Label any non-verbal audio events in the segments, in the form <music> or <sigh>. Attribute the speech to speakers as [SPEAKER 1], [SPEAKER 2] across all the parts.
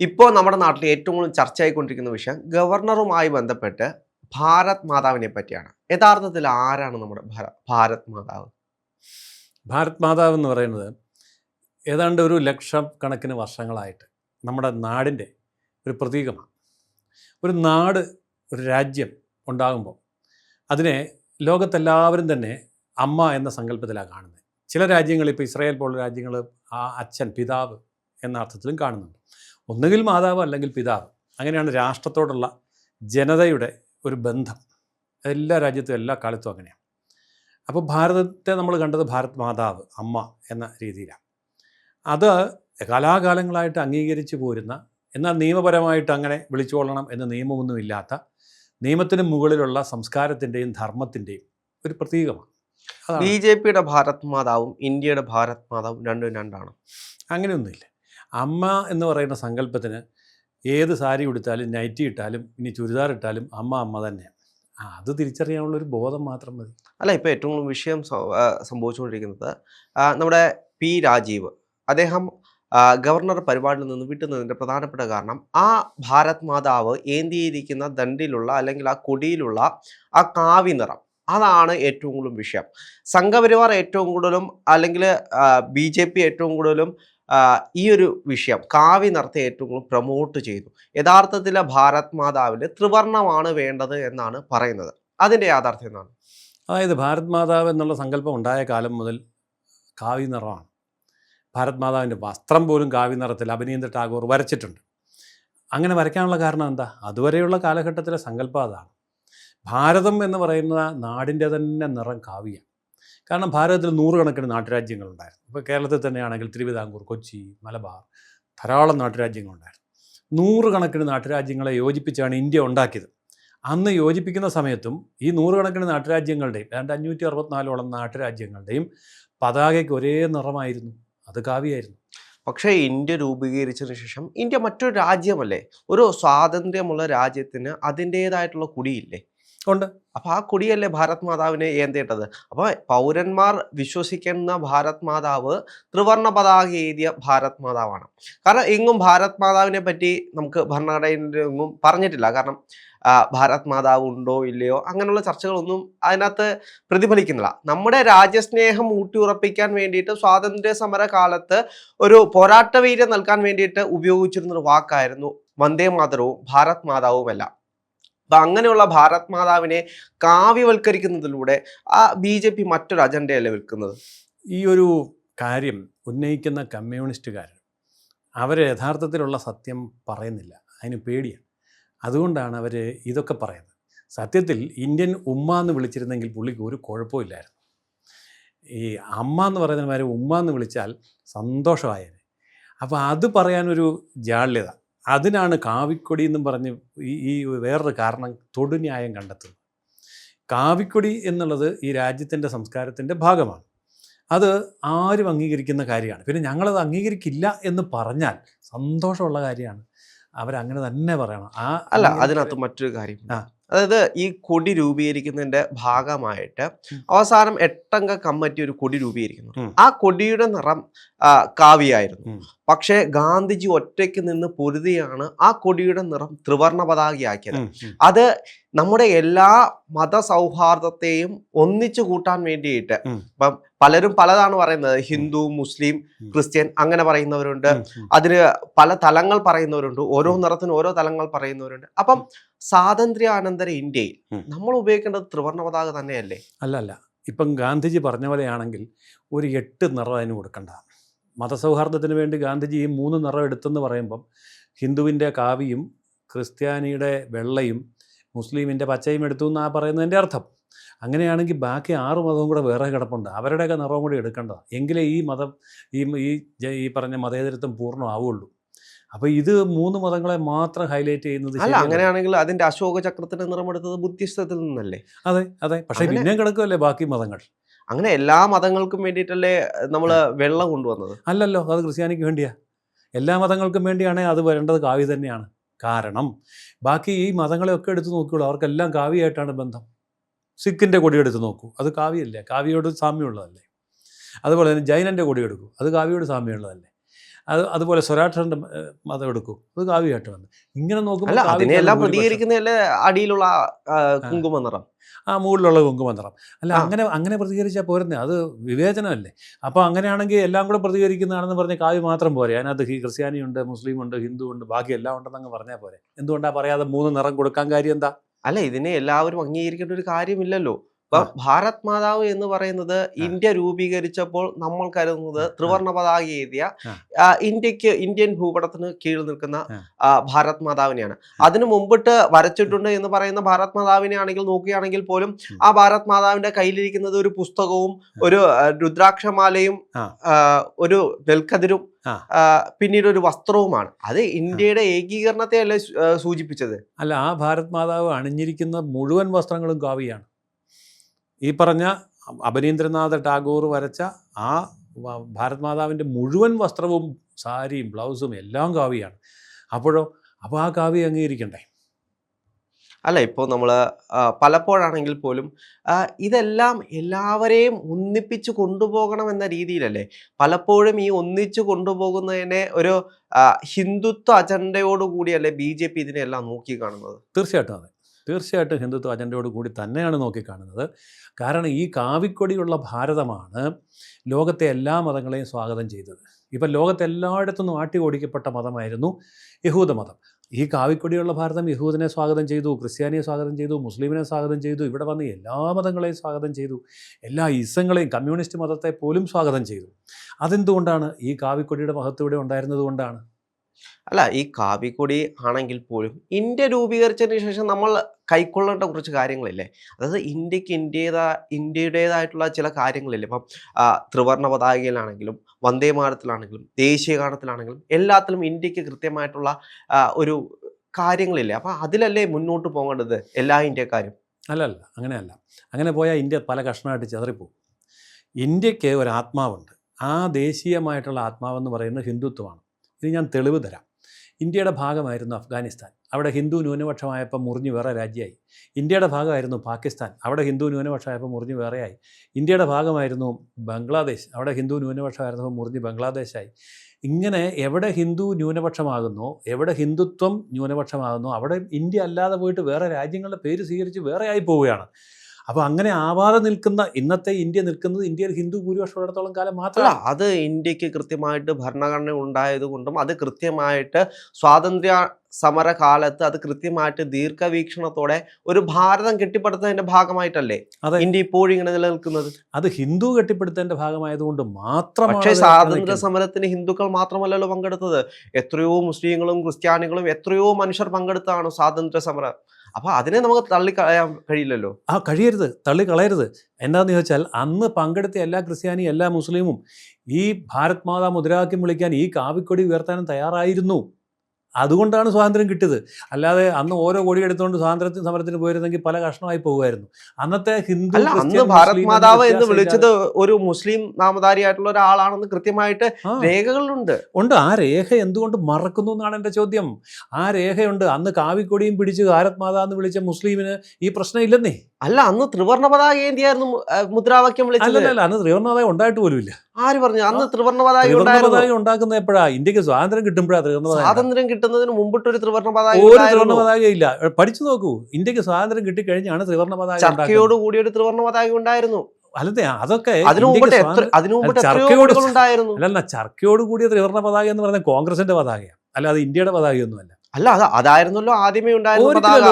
[SPEAKER 1] ഇപ്പോൾ നമ്മുടെ നാട്ടിൽ ഏറ്റവും കൂടുതൽ ചർച്ചയായിക്കൊണ്ടിരിക്കുന്ന വിഷയം ഗവർണറുമായി ബന്ധപ്പെട്ട് ഭാരത് മാതാവിനെ പറ്റിയാണ്. യഥാർത്ഥത്തിൽ ആരാണ് നമ്മുടെ ഭാര- ഭാരത് മാതാവ്?
[SPEAKER 2] ഭാരത് മാതാവ് എന്ന് പറയുന്നത് ഏതാണ്ട് ഒരു ലക്ഷം കണക്കിന് വർഷങ്ങളായിട്ട് നമ്മുടെ നാടിന്റെ ഒരു പ്രതീകമാണ്. ഒരു നാട് ഒരു രാജ്യം ഉണ്ടാകുമ്പോൾ അതിനെ ലോകത്തെല്ലാവരും തന്നെ അമ്മ എന്ന സങ്കല്പത്തിലാണ് കാണുന്നത്. ചില രാജ്യങ്ങൾ ഇപ്പോൾ ഇസ്രായേൽ പോലുള്ള രാജ്യങ്ങൾ ആ അച്ഛൻ പിതാവ് എന്ന അർത്ഥത്തിലും കാണുന്നുണ്ട്. ഒന്നുകിൽ മാതാവ് അല്ലെങ്കിൽ പിതാവ്. അങ്ങനെയാണ് രാഷ്ട്രത്തോടുള്ള ജനതയുടെ ഒരു ബന്ധം. എല്ലാ രാജ്യത്തും എല്ലാ കാലത്തും അങ്ങനെയാണ്. അപ്പോൾ ഭാരതത്തെ നമ്മൾ കണ്ടത് ഭാരത് മാതാവ് അമ്മ എന്ന രീതിയിലാണ്. അത് കാലാകാലങ്ങളായിട്ട് അംഗീകരിച്ചു പോരുന്ന എന്നാൽ നിയമപരമായിട്ട് അങ്ങനെ വിളിച്ചുകൊള്ളണം എന്ന നിയമമൊന്നുമില്ലാത്ത നിയമത്തിന് മുകളിലുള്ള സംസ്കാരത്തിന്റെയും ധർമ്മത്തിന്റെയും ഒരു പ്രതീകമാണ്.
[SPEAKER 1] ബി ജെ പിയുടെ ഭാരത് മാതാവും ഇന്ത്യയുടെ ഭാരത് മാതാവും രണ്ടും രണ്ടാണ്.
[SPEAKER 2] അങ്ങനെയൊന്നുമില്ല. അമ്മ എന്ന് പറയുന്ന സങ്കല്പത്തിന് ഏത് സാരി ഉടുത്താലും നൈറ്റി ഇട്ടാലും ഇനി ചുരിദാർ ഇട്ടാലും അമ്മ അമ്മ തന്നെയാണ് ആ അത് തിരിച്ചറിയാനുള്ളൊരു ബോധം മാത്രം മതി.
[SPEAKER 1] അല്ല ഇപ്പോൾ ഏറ്റവും കൂടുതൽ വിഷയം സംഭവിച്ചുകൊണ്ടിരിക്കുന്നത് നമ്മുടെ പി രാജീവ്. അദ്ദേഹം ഗവർണർ പരിപാടിയിൽ നിന്ന് വിട്ടുന്നതിന്റെ പ്രധാനപ്പെട്ട കാരണം ആ ഭാരത് മാതാവ് ഏന്തിയിരിക്കുന്ന ദണ്ടിലുള്ള അല്ലെങ്കിൽ ആ കൊടിയിലുള്ള ആ കാവി നിറം. അതാണ് ഏറ്റവും കൂടുതൽ വിഷയം. സംഘപരിവാർ ഏറ്റവും കൂടുതലും അല്ലെങ്കിൽ ബി ജെ പി ഏറ്റവും കൂടുതലും ഈ ഒരു വിഷയം കാവ്യ നിറത്തെ ഏറ്റവും കൂടുതൽ പ്രൊമോട്ട് ചെയ്തു. യഥാർത്ഥത്തിൽ ഭാരത് മാതാവിൽ ത്രിവർണമാണ് വേണ്ടത് എന്നാണ് പറയുന്നത്. അതിന്റെ യാഥാർത്ഥ്യം എന്നാണ്
[SPEAKER 2] അതായത് ഭാരത് മാതാവ് എന്നുള്ള സങ്കല്പം ഉണ്ടായ കാലം മുതൽ കാവ്യ നിറമാണ്. ഭാരത് മാതാവിന്റെ വസ്ത്രം പോലും കാവ്യ നിറത്തിൽ അഭിനീന്ദ്ര ടാഗോർ വരച്ചിട്ടുണ്ട്. അങ്ങനെ വരയ്ക്കാനുള്ള കാരണം എന്താ? അതുവരെയുള്ള കാലഘട്ടത്തിലെ സങ്കല്പം അതാണ്. ഭാരതം എന്ന് പറയുന്ന നാടിന്റെ തന്നെ നിറം കാവിയാണ്. കാരണം ഭാരതത്തിൽ നൂറുകണക്കിന് നാട്ടുരാജ്യങ്ങളുണ്ടായിരുന്നു. ഇപ്പോൾ കേരളത്തിൽ തന്നെയാണെങ്കിൽ തിരുവിതാംകൂർ കൊച്ചി മലബാർ ധാരാളം നാട്ടുരാജ്യങ്ങളുണ്ടായിരുന്നു. നൂറുകണക്കിന് നാട്ടുരാജ്യങ്ങളെ യോജിപ്പിച്ചാണ് ഇന്ത്യ ഉണ്ടാക്കിയത്. അന്ന് യോജിപ്പിക്കുന്ന സമയത്തും ഈ നൂറുകണക്കിന് നാട്ടുരാജ്യങ്ങളുടെയും ഏതാണ്ട് അഞ്ഞൂറ്റി അറുപത്തിനാലോളം നാട്ടുരാജ്യങ്ങളുടെയും പതാകയ്ക്ക് ഒരേ നിറമായിരുന്നു. അത് കാവ്യായിരുന്നു.
[SPEAKER 1] പക്ഷേ ഇന്ത്യ രൂപീകരിച്ചതിന് ശേഷം ഇന്ത്യ മറ്റൊരു രാജ്യമല്ലേ? ഒരു സ്വാതന്ത്ര്യമുള്ള രാജ്യത്തിന് അതിന്റേതായിട്ടുള്ള കുടിയില്ലേ?
[SPEAKER 2] ഉണ്ട്.
[SPEAKER 1] അപ്പൊ ആ കൊടിയല്ലേ ഭാരത് മാതാവിനെ ഏന്തേണ്ടത് അപ്പൊ പൗരന്മാർ വിശ്വസിക്കുന്ന ഭാരത് മാതാവ് ത്രിവർണ പതാക എഴുതിയ ഭാരത് മാതാവാണ് കാരണം എങ്ങും ഭാരത് മാതാവിനെ പറ്റി നമുക്ക് ഭരണഘടനയിൽ എങ്ങും പറഞ്ഞിട്ടില്ല. കാരണം ഭാരത് മാതാവ് ഉണ്ടോ ഇല്ലയോ അങ്ങനെയുള്ള ചർച്ചകളൊന്നും അതിനകത്ത് പ്രതിഫലിക്കുന്നില്ല. നമ്മുടെ രാജ്യസ്നേഹം ഊട്ടിയുറപ്പിക്കാൻ വേണ്ടിയിട്ട് സ്വാതന്ത്ര്യ സമര കാലത്ത് ഒരു പോരാട്ടവീര്യം നൽകാൻ വേണ്ടിയിട്ട് ഉപയോഗിച്ചിരുന്നൊരു വാക്കായിരുന്നു വന്ദേ മാതരവും ഭാരത് മാതാവുമെല്ലാം അപ്പൊ അങ്ങനെയുള്ള ഭാരത് മാതാവിനെ കാവ്യവൽക്കരിക്കുന്നതിലൂടെ ആ ബി ജെ പി മറ്റൊരു അജണ്ടയല്ലേ വിൽക്കുന്നത്?
[SPEAKER 2] ഈ ഒരു കാര്യം ഉന്നയിക്കുന്ന കമ്മ്യൂണിസ്റ്റുകാർ അവർ യഥാർത്ഥത്തിലുള്ള സത്യം പറയുന്നില്ല. അതിന് പേടിയാണ്. അതുകൊണ്ടാണ് അവർ ഇതൊക്കെ പറയുന്നത്. സത്യത്തിൽ ഇന്ത്യൻ ഉമ്മ എന്ന് വിളിച്ചിരുന്നെങ്കിൽ പുള്ളിക്ക് ഒരു കുഴപ്പമില്ലായിരുന്നു. ഈ അമ്മ എന്ന് പറയുന്നവരെ ഉമ്മ എന്ന് വിളിച്ചാൽ സന്തോഷമായത് അപ്പോൾ അത് പറയാനൊരു ജാള്യത. അതിനാണ് കാവിക്കൊടി എന്നും പറഞ്ഞ് ഈ ഈ വേറൊരു കാരണം തൊടുന്യായം കണ്ടെത്തുന്നത്. കാവിക്കൊടി എന്നുള്ളത് ഈ രാജ്യത്തിന്റെ സംസ്കാരത്തിന്റെ ഭാഗമാണ്. അത് ആരും അംഗീകരിക്കുന്ന കാര്യമാണ്. പിന്നെ ഞങ്ങളത് അംഗീകരിക്കില്ല എന്ന് പറഞ്ഞാൽ സന്തോഷമുള്ള കാര്യമാണ്. അവരങ്ങനെ തന്നെ പറയണം. ആ
[SPEAKER 1] അല്ല അതിനകത്ത് മറ്റൊരു കാര്യം അതായത് ഈ കൊടി രൂപീകരിക്കുന്നതിന്റെ ഭാഗമായിട്ട്. അവസാനം എട്ടംഗ കമ്മിറ്റി ഒരു കൊടി രൂപീകരിക്കുന്നു. ആ കൊടിയുടെ നിറം കാവിയായിരുന്നു. പക്ഷേ ഗാന്ധിജി ഒറ്റയ്ക്ക് നിന്ന് പൊരുതിയാണ് ആ കൊടിയുടെ നിറം ത്രിവർണ പതാകയാക്കിയത്. അത് നമ്മുടെ എല്ലാ മത സൗഹാർദ്ദത്തെയും ഒന്നിച്ചു കൂട്ടാൻ വേണ്ടിയിട്ട്. ഇപ്പം പലരും പലതാണ് പറയുന്നത്. ഹിന്ദു മുസ്ലിം ക്രിസ്ത്യൻ അങ്ങനെ പറയുന്നവരുണ്ട്. അതിന് പല തലങ്ങൾ പറയുന്നവരുണ്ട്. ഓരോ നിറത്തിന് ഓരോ തലങ്ങൾ പറയുന്നവരുണ്ട്. അപ്പം സ്വാതന്ത്ര്യാനന്തര ഇന്ത്യയിൽ നമ്മൾ ഉപയോഗിക്കേണ്ടത് ത്രിവർണ പതാക തന്നെയല്ലേ?
[SPEAKER 2] അല്ല അല്ല ഇപ്പം ഗാന്ധിജി പറഞ്ഞ പോലെയാണെങ്കിൽ ഒരു എട്ട് നിറം അതിന് കൊടുക്കണ്ട. മതസൗഹാർദ്ദത്തിന് വേണ്ടി ഗാന്ധിജി ഈ മൂന്ന് നിറം എടുത്തെന്ന് പറയുമ്പം ഹിന്ദുവിന്റെ കാവിയും ക്രിസ്ത്യാനിയുടെ വെള്ളയും മുസ്ലിമിന്റെ പച്ചയും എടുത്തു എന്നാ പറയുന്നതിന്റെ അർത്ഥം. അങ്ങനെയാണെങ്കിൽ ബാക്കി ആറ് മതവും കൂടെ വേറെ കിടപ്പുണ്ട്. അവരുടെയൊക്കെ നിറവും കൂടി എടുക്കേണ്ടതാണ് എങ്കിലേ ഈ മതം ഈ ഈ ഈ പറഞ്ഞ മതേതരത്വം പൂർണമാവുള്ളൂ അപ്പൊ ഇത് മൂന്ന് മതങ്ങളെ മാത്രം ഹൈലൈറ്റ് ചെയ്യുന്നത്
[SPEAKER 1] അല്ല അങ്ങനെയാണെങ്കിൽ അതിന്റെ അശോക ചക്രത്തിന്റെ നിറമെടുത്തത് ബുദ്ധിസ്റ്റത്തിൽ നിന്നല്ലേ?
[SPEAKER 2] അതെ അതെ. പക്ഷേ പിന്നെയും കിടക്കുമല്ലേ ബാക്കി മതങ്ങൾ?
[SPEAKER 1] അങ്ങനെ എല്ലാ മതങ്ങൾക്കും വേണ്ടിയിട്ടല്ലേ നമ്മൾ വെള്ളം കൊണ്ടുവന്നത്?
[SPEAKER 2] അല്ലല്ലോ അത് ക്രിസ്ത്യാനിക്ക് വേണ്ടിയാ. എല്ലാ മതങ്ങൾക്കും വേണ്ടിയാണ് അത് വരേണ്ടത് കാവ്യ തന്നെയാണ്. കാരണം ബാക്കി ഈ മതങ്ങളെയൊക്കെ എടുത്തു നോക്കിയുള്ളൂ അവർക്കെല്ലാം കാവ്യമായിട്ടാണ് ബന്ധം. സിഖിന്റെ കൊടി എടുത്ത് നോക്കൂ അത് കാവ്യമല്ലേ കാവ്യയോട് സാമ്യമുള്ളതല്ലേ? അതുപോലെ തന്നെ ജൈനന്റെ കൊടി എടുക്കൂ അത് കാവ്യയോട് സാമ്യമുള്ളതല്ലേ? അത് അതുപോലെ സ്വരാക്ഷരന്റെ മതം എടുക്കൂ. അത് കാവ്യമായിട്ട് വന്നു. ഇങ്ങനെ നോക്കുമ്പോൾ
[SPEAKER 1] അതിനെല്ലാം. പ്രതികരിക്കുന്നതല്ലേ അടിയിലുള്ള കുങ്കുമ നിറം
[SPEAKER 2] ആ മുകളിലുള്ള കുങ്കുമന്ത്രം അല്ല അങ്ങനെ അങ്ങനെ പ്രതികരിച്ചാൽ പോരുന്നേ. അത് വിവേചനമല്ലേ? അപ്പോൾ അങ്ങനെയാണെങ്കിൽ എല്ലാം കൂടെ പ്രതികരിക്കുന്നതാണെന്ന് പറഞ്ഞ് കാവ്യ മാത്രം പോരെ. അതിനകത്ത് ക്രിസ്ത്യാനി ക്രിസ്ത്യാനിയുണ്ട് മുസ്ലിം ഉണ്ട് ഹിന്ദു ഉണ്ട് ബാക്കി എല്ലാം ഉണ്ടെന്ന് അങ്ങ് പറഞ്ഞാൽ പോരെ. എന്തുകൊണ്ടാണ് പറയാതെ മൂന്ന് നിറം കൊടുക്കാൻ കാര്യം എന്താ?
[SPEAKER 1] അല്ല ഇതിനെ എല്ലാവരും അംഗീകരിക്കേണ്ട ഒരു കാര്യമില്ലല്ലോ. ഇപ്പൊ ഭാരത് മാതാവ് എന്ന് പറയുന്നത് ഇന്ത്യ രൂപീകരിച്ചപ്പോൾ നമ്മൾ കരുതുന്നത് ത്രിവർണ പതാക എഴുതിയ ഇന്ത്യയ്ക്ക് ഇന്ത്യൻ ഭൂപടത്തിന് കീഴിൽ നിൽക്കുന്ന ഭാരത് മാതാവിനെയാണ് അതിനു മുമ്പിട്ട് വരച്ചിട്ടുണ്ട് എന്ന് പറയുന്ന ഭാരത് മാതാവിനെ ആണെങ്കിൽ നോക്കുകയാണെങ്കിൽ പോലും ആ ഭാരത് മാതാവിന്റെ കയ്യിലിരിക്കുന്നത് ഒരു പുസ്തകവും ഒരു രുദ്രാക്ഷമാലയും ഒരു നെൽക്കതിരും പിന്നീട് ഒരു വസ്ത്രവുമാണ്. അത് ഇന്ത്യയുടെ ഏകീകരണത്തെ അല്ലേ സൂചിപ്പിച്ചത്?
[SPEAKER 2] അല്ല ആ ഭാരത് മാതാവ് അണിഞ്ഞിരിക്കുന്ന മുഴുവൻ വസ്ത്രങ്ങളും കാവ്യാണ് ഈ പറഞ്ഞ അപനീന്ദ്രനാഥ ടാഗോർ വരച്ച ആ ഭാരത് മാതാവിന്റെ മുഴുവൻ വസ്ത്രവും സാരിയും ബ്ലൗസും എല്ലാം കാവ്യാണ് അപ്പോഴോ അപ്പോൾ ആ കാവ്യ അംഗീകരിക്കണ്ടേ?
[SPEAKER 1] അല്ല ഇപ്പോൾ നമ്മൾ പലപ്പോഴാണെങ്കിൽ പോലും ഇതെല്ലാം എല്ലാവരെയും ഒന്നിപ്പിച്ച് കൊണ്ടുപോകണം എന്ന രീതിയിലല്ലേ? പലപ്പോഴും ഈ ഒന്നിച്ച് കൊണ്ടുപോകുന്നതിനെ ഒരു ഹിന്ദുത്വ അജണ്ടയോടുകൂടിയല്ലേ ബി ജെ പി ഇതിനെല്ലാം നോക്കി കാണുന്നത്?
[SPEAKER 2] തീർച്ചയായിട്ടും അതെ. തീർച്ചയായിട്ടും ഹിന്ദുത്വ അജണ്ടയോട് കൂടി തന്നെയാണ് നോക്കിക്കാണുന്നത്. കാരണം ഈ കാവിക്കൊടിയുള്ള ഭാരതമാണ് ലോകത്തെ എല്ലാ മതങ്ങളെയും സ്വാഗതം ചെയ്തത്. ഇപ്പം ലോകത്തെ എല്ലായിടത്തുനിന്നും ആട്ടി ഓടിക്കപ്പെട്ട മതമായിരുന്നു യഹൂദ മതം. ഈ കാവിക്കൊടിയുള്ള ഭാരതം യഹൂദിനെ സ്വാഗതം ചെയ്തു ക്രിസ്ത്യാനിയെ സ്വാഗതം ചെയ്തു മുസ്ലിമിനെ സ്വാഗതം ചെയ്തു ഇവിടെ വന്ന് എല്ലാ മതങ്ങളെയും സ്വാഗതം ചെയ്തു എല്ലാ ഇസങ്ങളെയും കമ്മ്യൂണിസ്റ്റ് മതത്തെ പോലും സ്വാഗതം ചെയ്തു. അതെന്തുകൊണ്ടാണ് ഈ കാവിക്കൊടിയുടെ മഹത്വം ഇവിടെ ഉണ്ടായിരുന്നത് കൊണ്ടാണ്?
[SPEAKER 1] അല്ല ഈ കാവിക്കൊടി ആണെങ്കിൽ പോലും ഇന്ത്യ രൂപീകരിച്ചതിന് ശേഷം നമ്മൾ കൈക്കൊള്ളേണ്ട കുറച്ച് കാര്യങ്ങളില്ലേ? അതായത് ഇന്ത്യയ്ക്ക് ഇന്ത്യതാ ഇന്ത്യയുടേതായിട്ടുള്ള ചില കാര്യങ്ങളില്ലേ? ഇപ്പം ത്രിവർണ പതാകയിലാണെങ്കിലും വന്ദേ ദേശീയ ഗാനത്തിലാണെങ്കിലും എല്ലാത്തിലും ഇന്ത്യയ്ക്ക് കൃത്യമായിട്ടുള്ള ഒരു കാര്യങ്ങളില്ലേ? അപ്പം അതിലല്ലേ മുന്നോട്ട് പോകേണ്ടത് എല്ലാ ഇന്ത്യക്കാരും?
[SPEAKER 2] അല്ലല്ല അങ്ങനെയല്ല. അങ്ങനെ പോയാൽ ഇന്ത്യ പല കഷ്ണമായിട്ട് ചെതറിപ്പോവും ഇന്ത്യയ്ക്ക് ഒരു ആത്മാവുണ്ട്. ആ ദേശീയമായിട്ടുള്ള ആത്മാവെന്ന് പറയുന്നത് ഹിന്ദുത്വമാണ്. ഇനി ഞാൻ തെളിവ് തരാം. ഇന്ത്യയുടെ ഭാഗമായിരുന്നു അഫ്ഗാനിസ്ഥാൻ. അവിടെ ഹിന്ദു ന്യൂനപക്ഷമായപ്പോൾ മുറിഞ്ഞ് വേറെ രാജ്യമായി. ഇന്ത്യയുടെ ഭാഗമായിരുന്നു പാകിസ്ഥാൻ. അവിടെ ഹിന്ദു ന്യൂനപക്ഷമായപ്പോൾ മുറിഞ്ഞ് വേറെയായി. ഇന്ത്യയുടെ ഭാഗമായിരുന്നു ബംഗ്ലാദേശ്. അവിടെ ഹിന്ദു ന്യൂനപക്ഷമായിരുന്നപ്പോൾ മുറിഞ്ഞ് ബംഗ്ലാദേശായി. ഇങ്ങനെ എവിടെ ഹിന്ദു ന്യൂനപക്ഷമാകുന്നോ എവിടെ ഹിന്ദുത്വം ന്യൂനപക്ഷമാകുന്നോ അവിടെ ഇന്ത്യ അല്ലാതെ പോയിട്ട് വേറെ രാജ്യങ്ങളുടെ പേര് സ്വീകരിച്ച് വേറെ ആയി പോവുകയാണ്. അപ്പോൾ അങ്ങനെ ആവാതെ നിൽക്കുന്ന ഇന്നത്തെ ഇന്ത്യ നിൽക്കുന്നത് ഇന്ത്യയിൽ ഹിന്ദു ഭൂരിപക്ഷം ഉള്ളിടത്തോളം കാലം മാത്രമല്ല
[SPEAKER 1] അത് ഇന്ത്യയ്ക്ക് കൃത്യമായിട്ട് ഭരണഘടന ഉണ്ടായതുകൊണ്ടും അത് കൃത്യമായിട്ട് സ്വാതന്ത്ര്യ സമര കാലത്ത് അത് കൃത്യമായിട്ട് ദീർഘവീക്ഷണത്തോടെ ഒരു ഭാരതം കെട്ടിപ്പടുത്തതിന്റെ ഭാഗമായിട്ടല്ലേ
[SPEAKER 2] അത്.
[SPEAKER 1] ഇന്ത്യ ഇപ്പോഴും ഇങ്ങനെ നിലനിൽക്കുന്നത്?
[SPEAKER 2] അത് ഹിന്ദു കെട്ടിപ്പടുത്തതിന്റെ ഭാഗമായതുകൊണ്ട് മാത്രം
[SPEAKER 1] പക്ഷേ സ്വാതന്ത്ര്യ സമരത്തിന് ഹിന്ദുക്കൾ മാത്രമല്ലല്ലോ പങ്കെടുത്തത്. എത്രയോ മുസ്ലിങ്ങളും ക്രിസ്ത്യാനികളും എത്രയോ മനുഷ്യർ പങ്കെടുത്താണ് സ്വാതന്ത്ര്യ സമരം. അപ്പൊ അതിനെ നമുക്ക് തള്ളിക്കളയാൻ കഴിയില്ലല്ലോ.
[SPEAKER 2] ആ കഴിയരുത്. തള്ളി കളയരുത് എന്താണെന്ന് ചോദിച്ചാൽ അന്ന് പങ്കെടുത്ത എല്ലാ ക്രിസ്ത്യാനിയും എല്ലാ മുസ്ലിമും ഈ ഭാരത് മാതാ മുദ്രാവാക്യം വിളിക്കാൻ ഈ കാവിക്കൊടി ഉയർത്താനും തയ്യാറായിരുന്നു. അതുകൊണ്ടാണ് സ്വാതന്ത്ര്യം കിട്ടിയത്. അല്ലാതെ അന്ന് ഓരോ കൊടി എടുത്തുകൊണ്ട് സ്വാതന്ത്ര്യത്തിന് സമരത്തിന് പോയിരുന്നെങ്കിൽ പല കഷ്ണമായി പോകുമായിരുന്നു. അന്നത്തെ ഹിന്ദു
[SPEAKER 1] അന്ന് ഭാരത് മാതാവ് എന്ന് വിളിച്ചത് ഒരു മുസ്ലിം നാമധാരിയായിട്ടുള്ള ഒരാളാണെന്ന് കൃത്യമായിട്ട്. രേഖകളുണ്ട്.
[SPEAKER 2] ഉണ്ട്. ആ രേഖ എന്തുകൊണ്ട് മറക്കുന്നു എന്നാണ് എന്റെ ചോദ്യം. ആ രേഖയുണ്ട്. അന്ന് കാവിക്കൊടിയും പിടിച്ച് ഭാരത് മാതാവ് എന്ന് വിളിച്ച മുസ്ലിമിന് ഈ പ്രശ്നം ഇല്ലെന്നേ.
[SPEAKER 1] അല്ല അന്ന് ത്രിവർണ പതാക ഏന്തിയായിരുന്നു മുദ്രാവാക്യം വിളിച്ചത്?
[SPEAKER 2] അന്ന് ത്രിവർണ ഉണ്ടായിട്ട് പോലും ഇല്ല
[SPEAKER 1] ആര് പറഞ്ഞു? അന്ന് ത്രിവർണ പതാക
[SPEAKER 2] പതാക ഉണ്ടാക്കുന്ന എപ്പോഴാ? ഇന്ത്യയ്ക്ക് സ്വാതന്ത്ര്യം കിട്ടുമ്പോഴാ പതാക
[SPEAKER 1] സ്വാതന്ത്ര്യം കിട്ടുന്നതിന് മുമ്പിട്ട് ഒരു ത്രിവർണ പതാക
[SPEAKER 2] ഒരു ത്രിവർണ
[SPEAKER 1] ഉണ്ടായിരുന്നു.
[SPEAKER 2] പതാക ഇല്ല. പഠിച്ചു നോക്കൂ. ഇന്ത്യയ്ക്ക് സ്വാതന്ത്ര്യം കിട്ടിക്കഴിഞ്ഞാണ് ത്രിവർണ പതാക
[SPEAKER 1] ചർക്കയോട്. കൂടി ഒരു ത്രിവർണ പതാക ഉണ്ടായിരുന്നു.
[SPEAKER 2] അല്ലതെ അതൊക്കെ ചർക്കയോട്
[SPEAKER 1] കൊടികൾ
[SPEAKER 2] ചർക്കയോട് കൂടിയ ത്രിവർണ പതാക എന്ന് പറയുന്നത് കോൺഗ്രസിന്റെ പതാകയാണ്. അല്ലാതെ ഇന്ത്യയുടെ പതാകയൊന്നുമല്ല.
[SPEAKER 1] അല്ല അത് അതായിരുന്നല്ലോ ആദ്യമേ ഉണ്ടായിരുന്ന പതാക.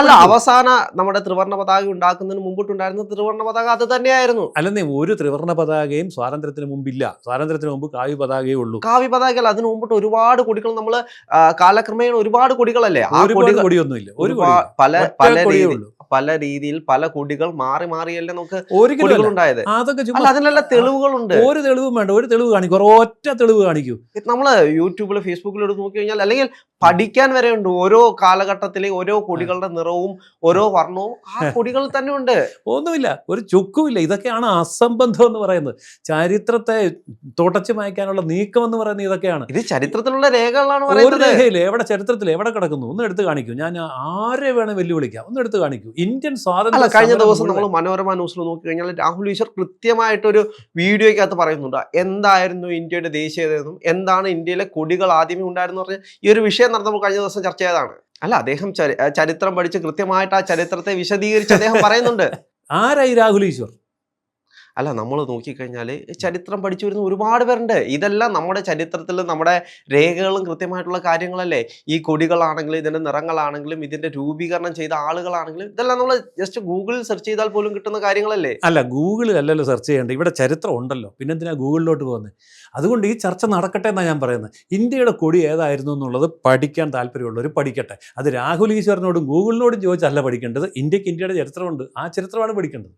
[SPEAKER 1] അല്ല അവസാന നമ്മുടെ ത്രിവർണ പതാക ഉണ്ടാക്കുന്നതിന് മുമ്പിട്ടുണ്ടായിരുന്ന ത്രിവർണ പതാക അത് തന്നെയായിരുന്നു.
[SPEAKER 2] അല്ലെന്നേ ഒരു ത്രിവർണ പതാകയും സ്വാതന്ത്ര്യത്തിന് മുമ്പില്ല. സ്വാതന്ത്ര്യത്തിന് മുമ്പ് കാവ്യ പതാകയേ ഉള്ളൂ.
[SPEAKER 1] കാവ്യ പതാകയല്ല അതിന് മുമ്പിട്ട് ഒരുപാട് കൊടികൾ നമ്മൾ കാലക്രമേണ ഒരുപാട് കൊടികളല്ലേ? ആ
[SPEAKER 2] കൊടിയൊന്നുമില്ല. ഒരു
[SPEAKER 1] പല പല
[SPEAKER 2] കൊടിയേ ഉള്ളൂ.
[SPEAKER 1] പല രീതിയിൽ പല കുടികൾ മാറി മാറിയല്ലേ നമുക്ക്
[SPEAKER 2] ഒരിക്കലും.
[SPEAKER 1] ഉണ്ടായത്
[SPEAKER 2] അതൊക്കെ
[SPEAKER 1] അതിനെല്ലാം തെളിവുകളുണ്ട്
[SPEAKER 2] ഒരു തെളിവും വേണ്ട. ഒരു തെളിവ് കാണിക്കും. ഒറ്റ തെളിവ് കാണിക്കൂ.
[SPEAKER 1] നമ്മൾ യൂട്യൂബിൽ ഫേസ്ബുക്കിൽ എടുത്ത് നോക്കി കഴിഞ്ഞാൽ അല്ലെങ്കിൽ പഠിക്കാൻ വരെ ഉണ്ട്. ഓരോ കാലഘട്ടത്തിലെ ഓരോ കൊടികളുടെ നിറവും ഓരോ വർണവും ആ കൊടികൾ തന്നെ ഉണ്ട്.
[SPEAKER 2] ഒന്നുമില്ല. ഒരു ചുക്കുമില്ല. ഇതൊക്കെയാണ് അസംബന്ധം എന്ന് പറയുന്നത്. ചരിത്രത്തെ തുടച്ചു മായ്ക്കാനുള്ള നീക്കം എന്ന് പറയുന്നത് ഇതൊക്കെയാണ്.
[SPEAKER 1] ഇത് ചരിത്രത്തിലുള്ള രേഖകളാണ്
[SPEAKER 2] ഒരു രേഖയിൽ എവിടെ ചരിത്രത്തിൽ എവിടെ കിടക്കുന്നു? ഒന്ന് എടുത്ത് കാണിക്കൂ. ഞാൻ ആരെ വേണം വെല്ലുവിളിക്കാം. ഒന്ന് എടുത്ത് കാണിക്കൂ. ഇന്ത്യൻ
[SPEAKER 1] സ്വാതന്ത്ര്യം
[SPEAKER 2] സ്വാതന്ത്ര്യ
[SPEAKER 1] കഴിഞ്ഞ ദിവസം നമ്മൾ മനോരമ ന്യൂസിൽ നോക്കി കഴിഞ്ഞാൽ രാഹുൽ ഈശ്വർ കൃത്യമായിട്ടൊരു വീഡിയോയ്ക്കകത്ത് പറയുന്നുണ്ട്. എന്തായിരുന്നു ഇന്ത്യയുടെ ദേശീയതെന്നും എന്താണ് ഇന്ത്യയിലെ കൊടികൾ ആദ്യമേ ഉണ്ടായിരുന്നു പറഞ്ഞ ഈ ഒരു വിഷയം നടന്നപ്പോൾ കഴിഞ്ഞ ദിവസം ചർച്ച ചെയ്തതാണ്. അല്ല അദ്ദേഹം ചരിത്രം പഠിച്ച് കൃത്യമായിട്ട് ആ ചരിത്രത്തെ വിശദീകരിച്ച് അദ്ദേഹം പറയുന്നുണ്ട്. <laughs>
[SPEAKER 2] ആരായി രാഹുൽ ഈശ്വർ?
[SPEAKER 1] അല്ല നമ്മൾ നോക്കിക്കഴിഞ്ഞാൽ ചരിത്രം പഠിച്ചു വരുന്ന ഒരുപാട് പേരുണ്ട്. ഇതെല്ലാം നമ്മുടെ ചരിത്രത്തിൽ നമ്മുടെ രേഖകളും കൃത്യമായിട്ടുള്ള കാര്യങ്ങളല്ലേ? ഈ കൊടികളാണെങ്കിലും ഇതിന്റെ നിറങ്ങളാണെങ്കിലും ഇതിന്റെ രൂപീകരണം ചെയ്ത ആളുകളാണെങ്കിലും ഇതെല്ലാം നമ്മൾ ജസ്റ്റ് ഗൂഗിളിൽ സെർച്ച് ചെയ്താൽ പോലും കിട്ടുന്ന കാര്യങ്ങളല്ലേ?
[SPEAKER 2] അല്ല ഗൂഗിളിൽ അല്ലല്ലോ സെർച്ച് ചെയ്യേണ്ടത്. ഇവിടെ ചരിത്രം ഉണ്ടല്ലോ. പിന്നെ എന്തിനാ ഗൂഗിളിലോട്ട് പോകുന്നത് അതുകൊണ്ട് ഈ ചർച്ച നടക്കട്ടെ എന്നാണ് ഞാൻ പറയുന്നത്. ഇന്ത്യയുടെ കൊടി ഏതായിരുന്നു എന്നുള്ളത് പഠിക്കാൻ താല്പര്യമുള്ളവർ പഠിക്കട്ടെ. അത് രാഹുൽ ഈശ്വറിനോടും ഗൂഗിളിനോടും ചോദിച്ചല്ല പഠിക്കേണ്ടത്. ഇന്ത്യയ്ക്ക് ഇന്ത്യയുടെ ചരിത്രമുണ്ട്. ആ ചരിത്രമാണ് പഠിക്കേണ്ടത്.